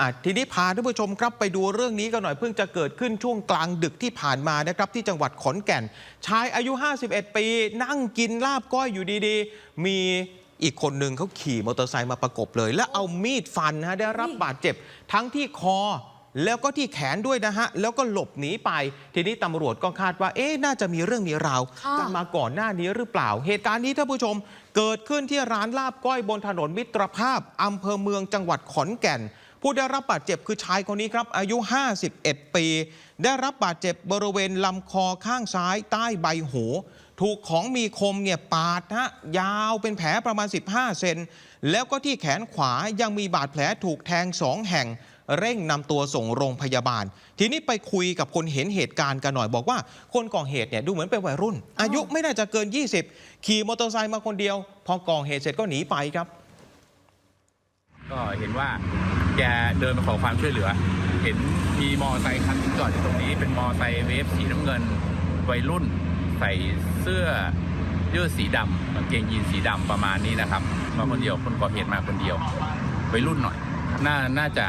อะทีนี้พาท่านผู้ชมครับไปดูเรื่องนี้กันหน่อยเพิ่งจะเกิดขึ้นช่วงกลางดึกที่ผ่านมานะครับ ที่จังหวัดขอนแก่น ชายอายุ 51 ปี นั่งกินลาบก้อยอยู่ดีๆ มีอีกคนหนึ่งเขาขี่มอเตอร์ไซค์มาประกบเลย แล้วเอามีดฟันนะฮะได้รับบาดเจ็บทั้งที่คอแล้วก็ที่แขนด้วยนะฮะ แล้วก็หลบหนีไป ทีนี้ตำรวจก็คาดว่า เอ๊ะ น่าจะมีเรื่องมีราวค่ะกันมาก่อนหน้านี้หรือเปล่า เหตุการณ์นี้ท่านผู้ชม เกิดขึ้นที่ร้านลาบก้อยบนถนนมิตรภาพอำเภอเมืองจังหวัดขอนแก่น ผู้ได้รับบาดเจ็บคือชายคนนี้ครับ อายุ 51 ปี ได้รับบาดเจ็บบริเวณลำคอข้างซ้ายใต้ใบหู ถูกของมีคมเนี่ยปาดฮะยาวเป็นแผลประมาณ 15 เซน แล้วก็ที่แขนขวายังมีบาดแผลถูกแทงสองแห่งเร่งนำตัวส่งโรงพยาบาล ทีนี้ไปคุยกับคนเห็นเหตุการณ์กันหน่อยบอกว่า คนก่อเหตุเนี่ยดูเหมือนเป็นวัยรุ่น อายุไม่น่าจะเกิน 20 ขี่มอเตอร์ไซค์มาคนเดียว พอก่อเหตุเสร็จก็หนีไปครับ ก็เห็นว่า แกเดินมาขอความช่วยเหลือ เห็นมีมอไซค์คันหนึงจอดอยู่ตรงนี้เป็นมอไซค์เวฟสีน้ำเงินวัยรุ่น ใส่เสื้อยืดสีดำกางเกงยีนสีดำประมาณนี้นะครับมาคนเดียวคนก่อเหตุมาคนเดียววัยรุ่นหน่อย น่าน่าจะ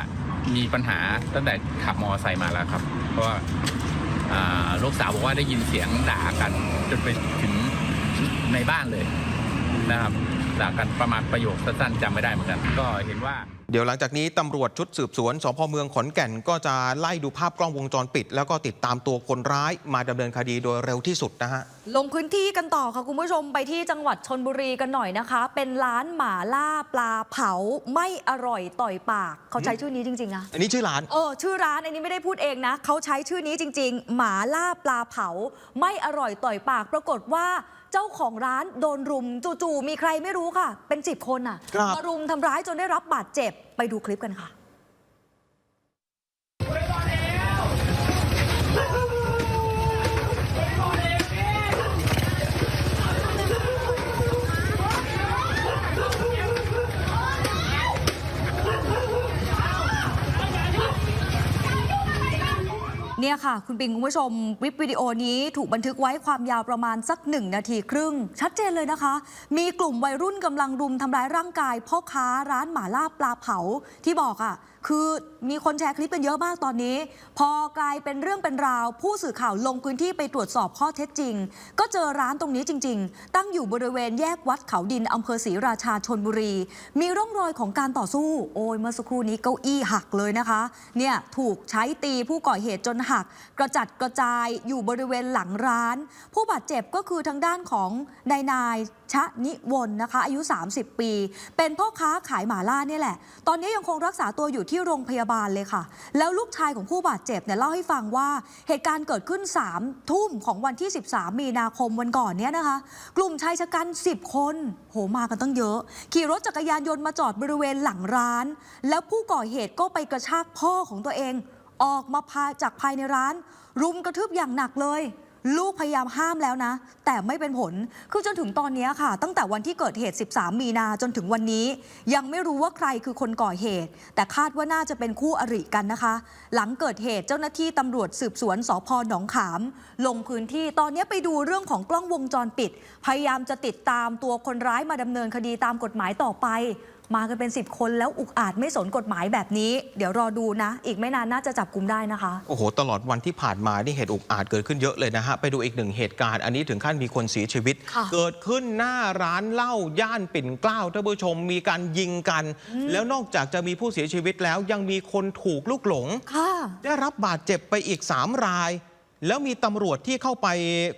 มีปัญหาตั้งแต่ขับมอไซค์มาแล้วครับ เพราะว่าลูกสาวบอกว่าได้ยินเสียงด่ากันจนไปถึงในบ้านเลยนะครับ ด่ากันประมาณประโยคสั้นๆจำไม่ได้เหมือนกัน ก็เห็นว่า เดี๋ยวหลังจากนี้ตำรวจชุดสืบสวนสพเมืองขอนแก่นก็จะไล่ดูภาพกล้องวงจรปิด แล้วก็ติดตามตัวคนร้ายมาดำเนินคดีโดยเร็วที่สุดนะฮะ ลงพื้นที่กันต่อค่ะคุณผู้ชมไปที่จังหวัดชนบุรีกันหน่อยนะคะ เป็นร้านหมาล่าปลาเผาไม่อร่อยต่อยปาก เขาใช้ชื่อนี้จริงๆนะอันนี้ชื่อร้าน เออชื่อร้านอันนี้ไม่ได้พูดเองนะเขาใช้ชื่อนี้จริง ๆ หมาล่าปลาเผา ไม่อร่อยต่อยปาก ปรากฏว่า เจ้าของร้านโดนรุมจู่ๆมีใครไม่รู้ค่ะ เป็นสิบคนอะครับ มารุมทำร้ายจนได้รับบาดเจ็บไปดูคลิปกันค่ะ เนี่ยค่ะ คุณปิงคุณผู้ชมวิปวิดีโอนี้ถูกบันทึกไว้ความยาวประมาณสักหนึ่งนาทีครึ่ง ชัดเจนเลยนะคะ มีกลุ่มวัยรุ่นกำลังรุมทำร้ายร่างกายพ่อค้าร้านหมาล่าปลาเผาที่บอกอะ่ะ คือมีคนแชร์คลิปกันเยอะมากตอนนี้ พอกลายเป็นเรื่องเป็นราว ผู้สื่อข่าวลงพื้นที่ไปตรวจสอบข้อเท็จจริง ก็เจอร้านตรงนี้จริง ๆ ตั้งอยู่บริเวณแยกวัดเขาดินอำเภอศรีราชาชนบุรี มีร่องรอยของการต่อสู้ โอ้ยเมื่อสักครู่นี้เก้าอี้หักเลยนะคะ เนี่ยถูกใช้ตีผู้ก่อเหตุจนหัก กระจัดกระจายอยู่บริเวณหลังร้าน ผู้บาดเจ็บก็คือทางด้านของนายนายชะนิวนนะคะ อายุ 30 ปี เป็นพ่อค้าขายหมาล่าเนี่ยแหละ ตอนนี้ยังคงรักษาตัวอยู่ที่โรงพยาบาลเลยค่ะ แล้วลูกชายของผู้บาดเจ็บเนี่ยเล่าให้ฟังว่าเหตุการณ์เกิดขึ้น3ทุ่มของวันที่ 13 มีนาคมวันก่อนเนี่ยนะคะ กลุ่มชายชะกัน 10 คน โหมากันตั้งเยอะ ขี่รถจักรยานยนต์มาจอดบริเวณหลังร้าน แล้วผู้ก่อเหตุก็ไปกระชากพ่อของตัวเอง ออกมาพาจากภายในร้าน รุมกระทืบอย่างหนักเลย ลูกพยายามห้ามแล้วนะ แต่ไม่เป็นผล คือจนถึงตอนนี้ค่ะ ตั้งแต่วันที่เกิดเหตุ 13 มีนาจนถึงวันนี้ ยังไม่รู้ว่าใครคือคนก่อเหตุ แต่คาดว่าน่าจะเป็นคู่อริกันนะคะ หลังเกิดเหตุเจ้าหน้าที่ตำรวจสืบสวนสพหนองขาม ลงพื้นที่ตอนนี้ไปดูเรื่องของกล้องวงจรปิด พยายามจะติดตามตัวคนร้ายมาดำเนินคดีตามกฎหมายต่อไป มากันเป็น 10 คนแล้วอุกอาจไม่สนกฎหมายแบบนี้ เดี๋ยวรอดูนะ อีกไม่นานน่าจะจับกุมได้นะคะ โอ้โห ตลอดวันที่ผ่านมานี่เหตุอุกอาจเกิดขึ้นเยอะเลยนะฮะ ไปดูอีกหนึ่งเหตุการณ์ อันนี้ถึงขั้นมีคนเสียชีวิตค่ะเกิดขึ้นหน้าร้านเหล้าย่านปิ่นเกล้าท่านผู้ชมมีการยิงกัน แล้วนอกจากจะมีผู้เสียชีวิตแล้วยังมีคนถูกลูกหลงค่ะได้รับบาดเจ็บไปอีก 3 ราย แล้วมีตำรวจที่เข้าไป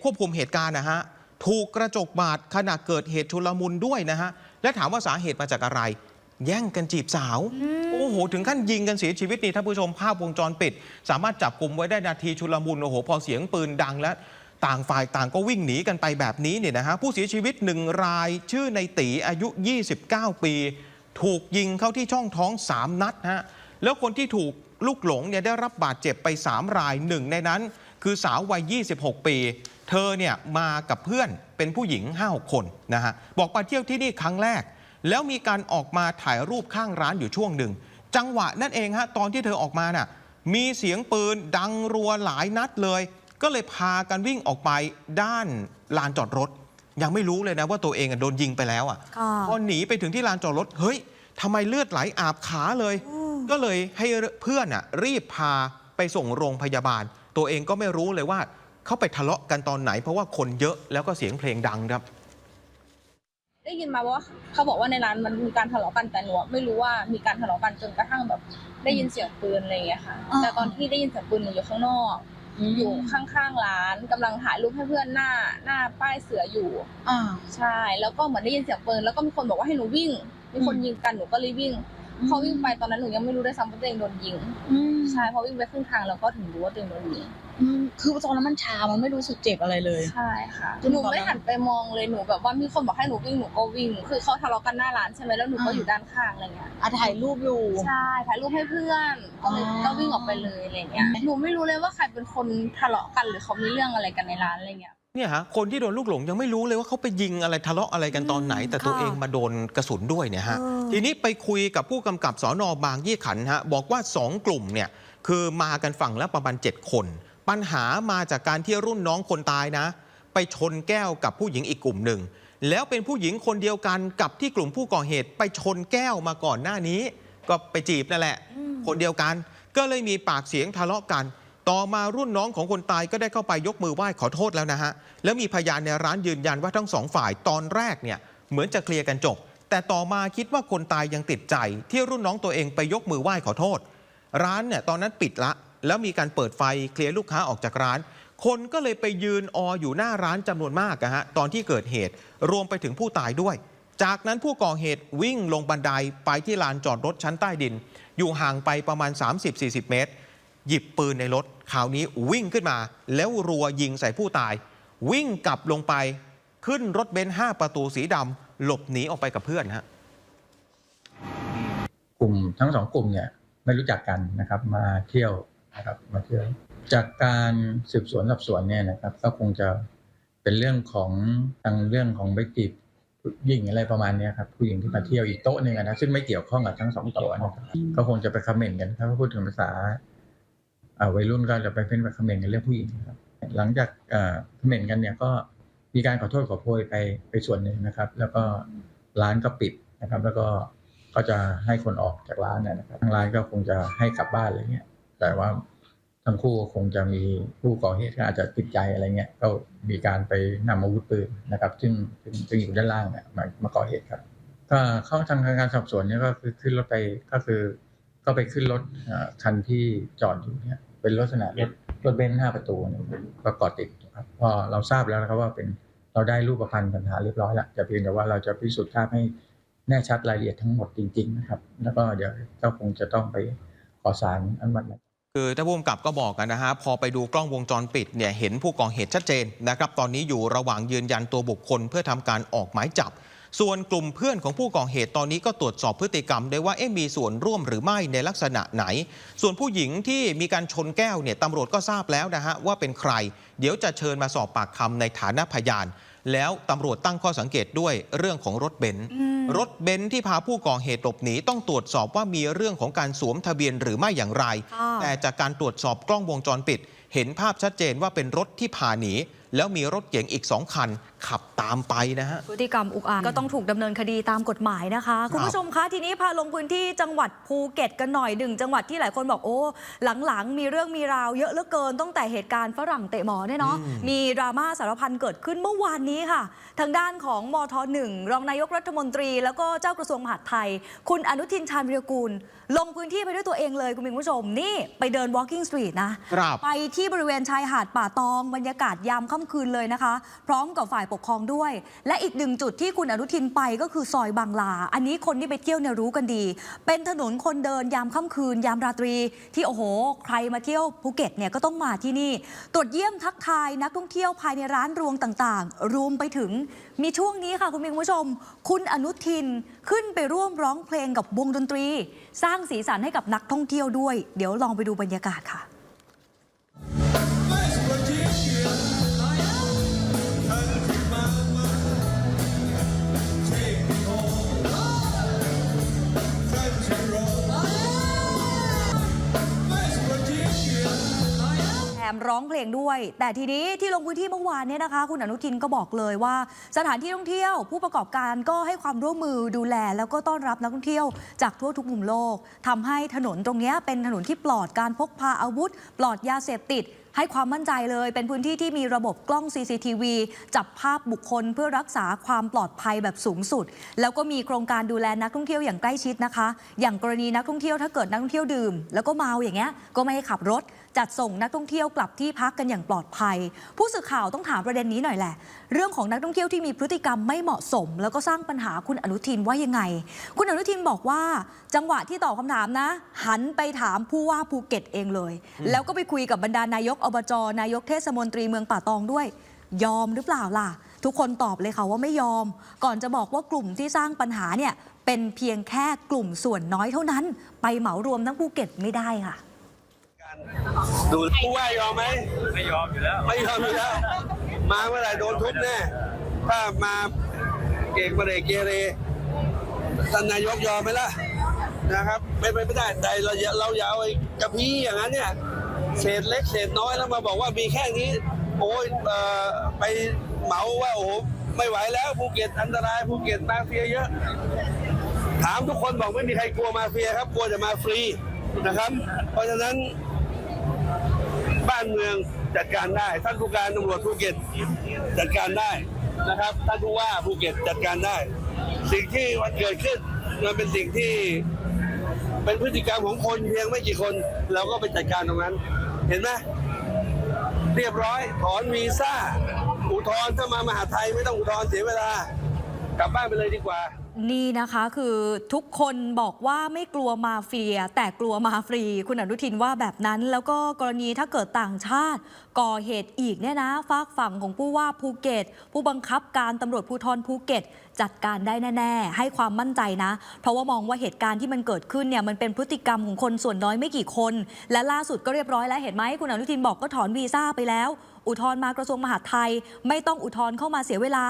ควบคุมเหตุการณ์นะฮะถูกกระจกบาดขณะเกิดเหตุชุลมุนด้วยนะฮะ และถามว่าสาเหตุมาจากอะไร แย่งกันจีบสาว โอ้โห ถึงขั้นยิงกันเสียชีวิตนี่ท่านผู้ชมภาพวงจรปิด สามารถจับกลุ่มไว้ได้นาทีชุลมุนโอ้โห พอเสียงปืนดังแล้วต่างฝ่ายต่างก็วิ่งหนีกันไปแบบนี้เนี่ยนะฮะผู้เสียชีวิตหนึ่งรายชื่อในตีอายุ 29 ปี ถูกยิงเข้าที่ช่องท้อง 3 นัดฮะแล้วคนที่ถูกลูกหลงเนี่ยได้รับบาดเจ็บไป 3 รายหนึ่งในนั้น คือสาววัย 26 ปี เธอเนี่ยมากับเพื่อนเป็นผู้หญิง 5-6 คนนะฮะบอกไปเที่ยวที่นี่ครั้งแรก แล้วมีการออกมาถ่ายรูปข้างร้านอยู่ช่วงหนึ่ง จังหวะนั่นเองฮะตอนที่เธอออกมาน่ะมีเสียงปืนดังรัวหลายนัดเลย ก็เลยพากันวิ่งออกไปด้านลานจอดรถ ยังไม่รู้เลยนะว่าตัวเองอะโดนยิงไปแล้วอะค่ะพอหนีไปถึงที่ลานจอดรถเฮ้ยทำไมเลือดไหลอาบขาเลย ก็เลยให้เพื่อนอะรีบพาไปส่งโรงพยาบาล ตัวเองก็ไม่รู้เลยว่า เขาไปทะเลาะกันตอนไหน เพราะว่าคนเยอะแล้วก็เสียงเพลงดังครับ ได้ยินมาว่าเขาบอกว่าในร้านมันมีการทะเลาะกันแต่หนูอะไม่รู้ว่ามีการทะเลาะกันจนกระทั่งแบบ ได้ยินเสียงปืนอะไรอย่างเงี้ยค่ะอ่าแต่ตอนที่ได้ยินเสียงปืนหนูอยู่ข้างนอก อยู่ข้างๆร้านกำลังถ่ายรูปให้เพื่อนหน้าหน้าป้ายเสืออยู่ อ่า ใช่ แล้วก็เหมือนได้ยินเสียงปืนแล้วก็มีคนบอกว่าให้หนูวิ่ง มีคนอืมยิงกันหนูก็เลยวิ่งอืม พอวิ่งไปตอนนั้นหนูยังไม่รู้ได้วยซ้ำว่าตัวเองโดนยิงอืมใช่พอวิ่งไปครึ่งทางแล้วก็ถึงรู้ว่าตัวเองโดนยิงอืมคือตอนนั้นมันชา มันไม่รู้สึกเจ็บอะไรเลย ใช่ค่ะจนหนูตอนนั้น ไม่หันไปมองเลยหนูแบบว่ามีคนบอกให้หนูวิ่งหนูก็วิ่ง คือเขาทะเลาะกันหน้าร้านใช่ไหมแล้วหนูก็อ่าอยู่ด้านข้างอะไรเงี้ย อาถ่ายรูปอยู่ ใช่ถ่ายรูปให้เพื่อนก็เลยอ๋อ ก็วิ่งออกไปเลยอะไรเงี้ยหนูไม่รู้เลยว่าใครเป็นคนทะเลาะกันหรือเขามีเรื่องอะไรกันในร้านอะไรเงี้ย เนี่ยฮะคนที่โดนลูกหลงยังไม่รู้เลยว่าเขาไปยิงอะไรทะเลาะอะไรกันตอนไหนอืมแต่ตัวค่ะเองมาโดนกระสุนด้วยเนี่ยฮะเออทีนี้ไปคุยกับผู้กำกับสอนอบางยี่ขันธ์ฮะบอกว่า 2 กลุ่มเนี่ยคือมากันฝั่งละประมาณ 7 คน ปัญหามาจากการที่รุ่นน้องคนตายนะ ไปชนแก้วกับผู้หญิงอีกกลุ่มหนึ่ง แล้วเป็นผู้หญิงคนเดียวกันกับที่กลุ่มผู้ก่อเหตุไปชนแก้วมาก่อนหน้านี้ ก็ไปจีบนั่นแหละ คนเดียวกันก็เลยมีปากเสียงทะเลาะกัน ต่อมารุ่นน้องของคนตายก็ได้เข้าไปยกมือไหว้ขอโทษแล้วนะฮะ แล้วมีพยานในร้านยืนยันว่าทั้งสองฝ่ายตอนแรกเนี่ยเหมือนจะเคลียร์กันจบ แต่ต่อมาคิดว่าคนตายยังติดใจ ที่รุ่นน้องตัวเองไปยกมือไหว้ขอโทษ ร้านเนี่ยตอนนั้นปิดละ แล้วมีการเปิดไฟเคลียร์ลูกค้าออกจากร้าน คนก็เลยไปยืนอออยู่หน้าร้านจำนวนมากอะฮะตอนที่เกิดเหตุรวมไปถึงผู้ตายด้วย จากนั้นผู้ก่อเหตุวิ่งลงบันไดไปที่ลานจอดรถชั้นใต้ดิน อยู่ห่างไปประมาณ 30-40 เมตร หยิบปืนในรถคราวนี้วิ่งขึ้นมา แล้วรัวยิงใส่ผู้ตาย วิ่งกลับลงไปขึ้นรถเบนซ์5ประตูสีดำหลบหนีออกไปกับเพื่อนฮะกลุ่มทั้งสองกลุ่มเนี่ยไม่รู้จักกันนะครับ มาเที่ยวนะครับมาเที่ยวจากการสืบสวนสอบสวนเนี่ยนะครับ ก็คงจะเป็นเรื่องของทางเรื่องของไปจีบผู้หญิงอะไรประมาณนี้ครับผู้หญิงที่มาเที่ยวอีกโต๊ะหนึ่งนะซึ่งไม่เกี่ยวข้องกับทั้งสองโต๊ะนะครับก็คงจะไปคอมเมนต์กันถ้าพูดถึงภาษา วัยรุ่นก็จะไปเป็นไปคอมเมนต์กันเรื่องผู้หญิงครับ หลังจากเอ่อคอมเมนต์กันเนี่ยก็มีการขอโทษขอโพยไปไปส่วนหนึ่งนะครับ แล้วก็ร้านก็ปิดนะครับ แล้วก็ก็จะให้คนออกจากร้านเนยนะครับทางร้านก็คงจะให้กลับบ้านอะไรเงี้ยแต่ว่าทั้งคู่คงจะมีผู้ก่อเหตุก็อาจจะติดใจอะไรเงี้ยก็มีการไปนำอาวุธปืนนะครับ ซึ่งซึ่งซึ่งอยู่ด้านล่างเนี่ยมามาก่อเหตุครับ ก็เข้าทางการสอบสวนเนี่ยก็คือขึ้นรถไปก็คือ ก็ไปขึ้นรถคันที่จอดอยู่เนี่ย เป็นลักษณะรถรถเบนซ์ห้าประตูเนี่ยก็เกาะติดครับพอเราทราบแล้วนะครับว่าเป็นเราได้รูปประพันธ์สันฐาเรียบร้อยล้วแต่เพียงแต่ว่าเราจะพิสูจน์ทราบให้แน่ชัดรายละเอียดทั้งหมดจริง ๆ นะครับ แล้วก็เดี๋ยวก็คงจะต้องไปขอสารอนุมัติคือท่านผู้กำกับก็บอกกันนะฮะพอไปดูกล้องวงจรปิดเนี่ยเห็นผู้ก่อเหตุชัดเจนนะครับ ตอนนี้อยู่ระหว่างยืนยันตัวบุคคลเพื่อทำการออกหมายจับ ส่วนกลุ่มเพื่อนของผู้ก่อเหตุตอนนี้ก็ตรวจสอบพฤติกรรมได้ว่าเอ๊ะมีส่วนร่วมหรือไม่ในลักษณะไหน ส่วนผู้หญิงที่มีการชนแก้วเนี่ยตำรวจก็ทราบแล้วนะฮะว่าเป็นใคร เดี๋ยวจะเชิญมาสอบปากคำในฐานะพยาน แล้วตำรวจตั้งข้อสังเกตด้วยเรื่องของรถเบนซ์อืมรถเบนซ์ที่พาผู้ก่อเหตุหลบหนีต้องตรวจสอบว่ามีเรื่องของการสวมทะเบียนหรือไม่อย่างไรค่ะแต่จากการตรวจสอบกล้องวงจรปิด เห็นภาพชัดเจนว่าเป็นรถที่พาหนี แล้วมีรถเก๋งอีกสองคัน ขับตามไปนะฮะ พฤติกรรมอุกอาจก็ต้องถูกดำเนินคดีตามกฎหมายนะคะ คุณผู้ชมคะทีนี้พาลงพื้นที่จังหวัดภูเก็ตกันหน่อยหนึ่งจังหวัดที่หลายคนบอกโอ้ หลังๆ มีเรื่องมีราวเยอะเหลือเกินตั้งแต่เหตุการณ์ฝรั่งเตะหมอเนี่ยเนาะอืมมีดราม่าสารพันเกิดขึ้นเมื่อวานนี้ค่ะ ทางด้านของมทหนึ่งรองนายกรัฐมนตรี แล้วก็เจ้ากระทรวงมหาดไทย คุณอนุทินชาญวิรกูล ลงพื้นที่ไปด้วยตัวเองเลยคุณผู้ชมนี่ไปเดิน walking street นะครับ ไปที่บริเวณชายหาดป่าตองบรรยากาศยามค่ำคืนเลยนะคะ พร้อมกับฝ่ายปกครองด้วย และอีกหนึ่งจุดที่คุณอนุทินไปก็คือซอยบางลา อันนี้คนที่ไปเที่ยวเนี่ยรู้กันดี เป็นถนนคนเดินยามค่ำคืน ยามราตรี ที่โอ้โห ใครมาเที่ยวภูเก็ตเนี่ยก็ต้องมาที่นี่ ตรวจเยี่ยมทักทายนักท่องเที่ยวภายในร้านรวงต่างๆ รวมไปถึงมีช่วงนี้ค่ะคุณผู้ชม คุณอนุทินขึ้นไปร่วมร้องเพลงกับวงดนตรี สร้างสีสันให้กับนักท่องเที่ยวด้วย เดี๋ยวลองไปดูบรรยากาศค่ะ มร้องเพลงด้วย แต่ทีนี้ที่ลงพื้นที่เมื่อวานเนี่ยนะคะ คุณอนุทินก็บอกเลยว่า สถานที่ท่องเที่ยว ผู้ประกอบการก็ให้ความร่วมมือดูแล แล้วก็ต้อนรับนักท่องเที่ยวจากทั่วทุกมุมโลกทำให้ถนนตรงนี้เป็นถนนที่ปลอดการพกพาอาวุธ ปลอดยาเสพติดให้ความมั่นใจเลย เป็นพื้นที่ที่มีระบบกล้อง CCTV จับภาพบุคคลเพื่อรักษาความปลอดภัยแบบสูงสุด แล้วก็มีโครงการดูแลนักท่องเที่ยวอย่างใกล้ชิดนะคะ อย่างกรณีนักท่องเที่ยวถ้าเกิดนักท่องเที่ยวดื่ม แล้วก็เมาอย่างเงี้ยก็ไม่ให้ขับรถ จัดส่งนักท่องเที่ยวกลับที่พักกันอย่างปลอดภัย ผู้สื่อข่าวต้องถามประเด็นนี้หน่อยแหละ เรื่องของนักท่องเที่ยวที่มีพฤติกรรมไม่เหมาะสม แล้วก็สร้างปัญหาคุณอนุทินว่ายังไง คุณอนุทินบอกว่า จังหวะที่ตอบคำถามนะ หันไปถามผู้ว่าภูเก็ตเองเลย แล้วก็ไปคุยกับบรรดานายกอบจนายกเทศมนตรีเมืองป่าตองด้วย ยอมหรือเปล่าล่ะ ทุกคนตอบเลยค่ะว่าไม่ยอม ก่อนจะบอกว่ากลุ่มที่สร้างปัญหาเนี่ยเป็นเพียงแค่กลุ่มส่วนน้อยเท่านั้น ไปเหมารวมทั้งภูเก็ตไม่ได้ค่ะ ดูผู้ว่ายอมไหมไม่ยอมอยู่แล้ว ไม่ยอมอยู่แล้ว มาเมื่อไหร่โดนทุบแน่ ถ้ามาเกกประเดเกเรท่านนายกยอมไหมล่ะนะครับ ไม่ไปไม่ได้แต่เราอย่าเราอย่าเอาไอ้กระพี้อย่างนั้นเนี่ยเศษเล็กเศษน้อยแล้วมาบอกว่ามีแค่นี้ โอ้ยเอ่อไปเหมาว่าโอ้โหไม่ไหวแล้วภูเก็ตอันตรายภูเก็ตมาเฟียเยอะ ถามทุกคนบอกไม่มีใครกลัวมาเฟียครับ กลัวจะมาฟรีนะครับ เพราะฉะนั้น บ้านเมืองจัดการได้ ท่านผู้การตำรวจภูเก็ตจัดการได้นะครับ ท่านผู้ว่าภูเก็ตจัดการได้ สิ่งที่มันเกิดขึ้นมันเป็นสิ่งที่เป็นพฤติกรรมของคนเพียงไม่กี่คนเราก็ไปจัดการตรงนั้น เห็นไหมเรียบร้อย ถอนวีซ่า อุทธรณ์ถ้ามามหาไทยไม่ต้องอุทธรณ์เสียเวลากลับบ้านไปเลยดีกว่า นี่นะคะคือทุกคนบอกว่าไม่กลัวมาเฟีย แต่กลัวมาฟรี คุณอนุทินว่าแบบนั้น แล้วก็กรณีถ้าเกิดต่างชาติ ก่อเหตุอีกเนี่ยนะฝากฝั่งของผู้ว่าภูเก็ต ผู้บังคับการตำรวจภูธรภูเก็ต จัดการได้แน่ ๆ ให้ความมั่นใจนะ เพราะว่ามองว่าเหตุการณ์ที่มันเกิดขึ้นเนี่ยมันเป็นพฤติกรรมของคนส่วนน้อยไม่กี่คน และล่าสุดก็เรียบร้อยแล้วเห็นไหมคุณอนุทินบอกก็ถอนวีซ่าไปแล้ว อุทธรณ์มากระทรวงมหาดไทย ไม่ต้องอุทธรณ์เข้ามาเสียเวลา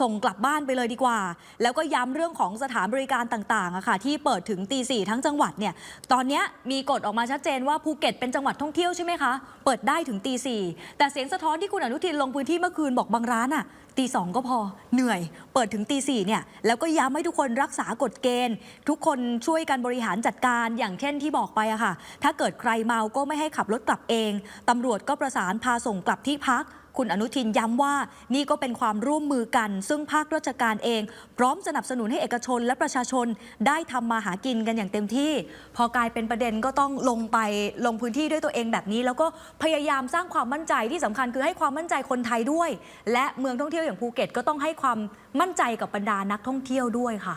ส่งกลับบ้านไปเลยดีกว่า แล้วก็ย้ำเรื่องของสถานบริการต่างๆอะค่ะ ที่เปิดถึงตีสี่ทั้งจังหวัดเนี่ย ตอนเนี้ยมีกฎออกมาชัดเจนว่าภูเก็ตเป็นจังหวัดท่องเที่ยวใช่ไหมคะ เปิดได้ถึงตีสี่แต่เสียงสะท้อนที่คุณอนุทินลงพื้นที่เมื่อคืนบอกบางร้านอะตีสองก็พอเหนื่อย เปิดถึงตีสี่เนี่ยแล้วก็ย้ำให้ทุกคนรักษากฎเกณฑ์ ทุกคนช่วยกันบริหารจัดการอย่างเช่นที่บอกไปอะค่ะ ถ้าเกิดใครเมาก็ไม่ให้ขับรถกลับเองตำรวจก็ประสานพาส่งกลับที่พัก คุณอนุทินย้ำว่านี่ก็เป็นความร่วมมือกัน ซึ่งภาคราชการเอง พร้อมสนับสนุนให้เอกชนและประชาชนได้ทำมาหากินกันอย่างเต็มที่ พอกลายเป็นประเด็นก็ต้องลงไปลงพื้นที่ด้วยตัวเองแบบนี้ แล้วก็พยายามสร้างความมั่นใจที่สำคัญคือให้ความมั่นใจคนไทยด้วย และเมืองท่องเที่ยวอย่างภูเก็ตก็ต้องให้ความมั่นใจกับบรรดานักท่องเที่ยวด้วยค่ะ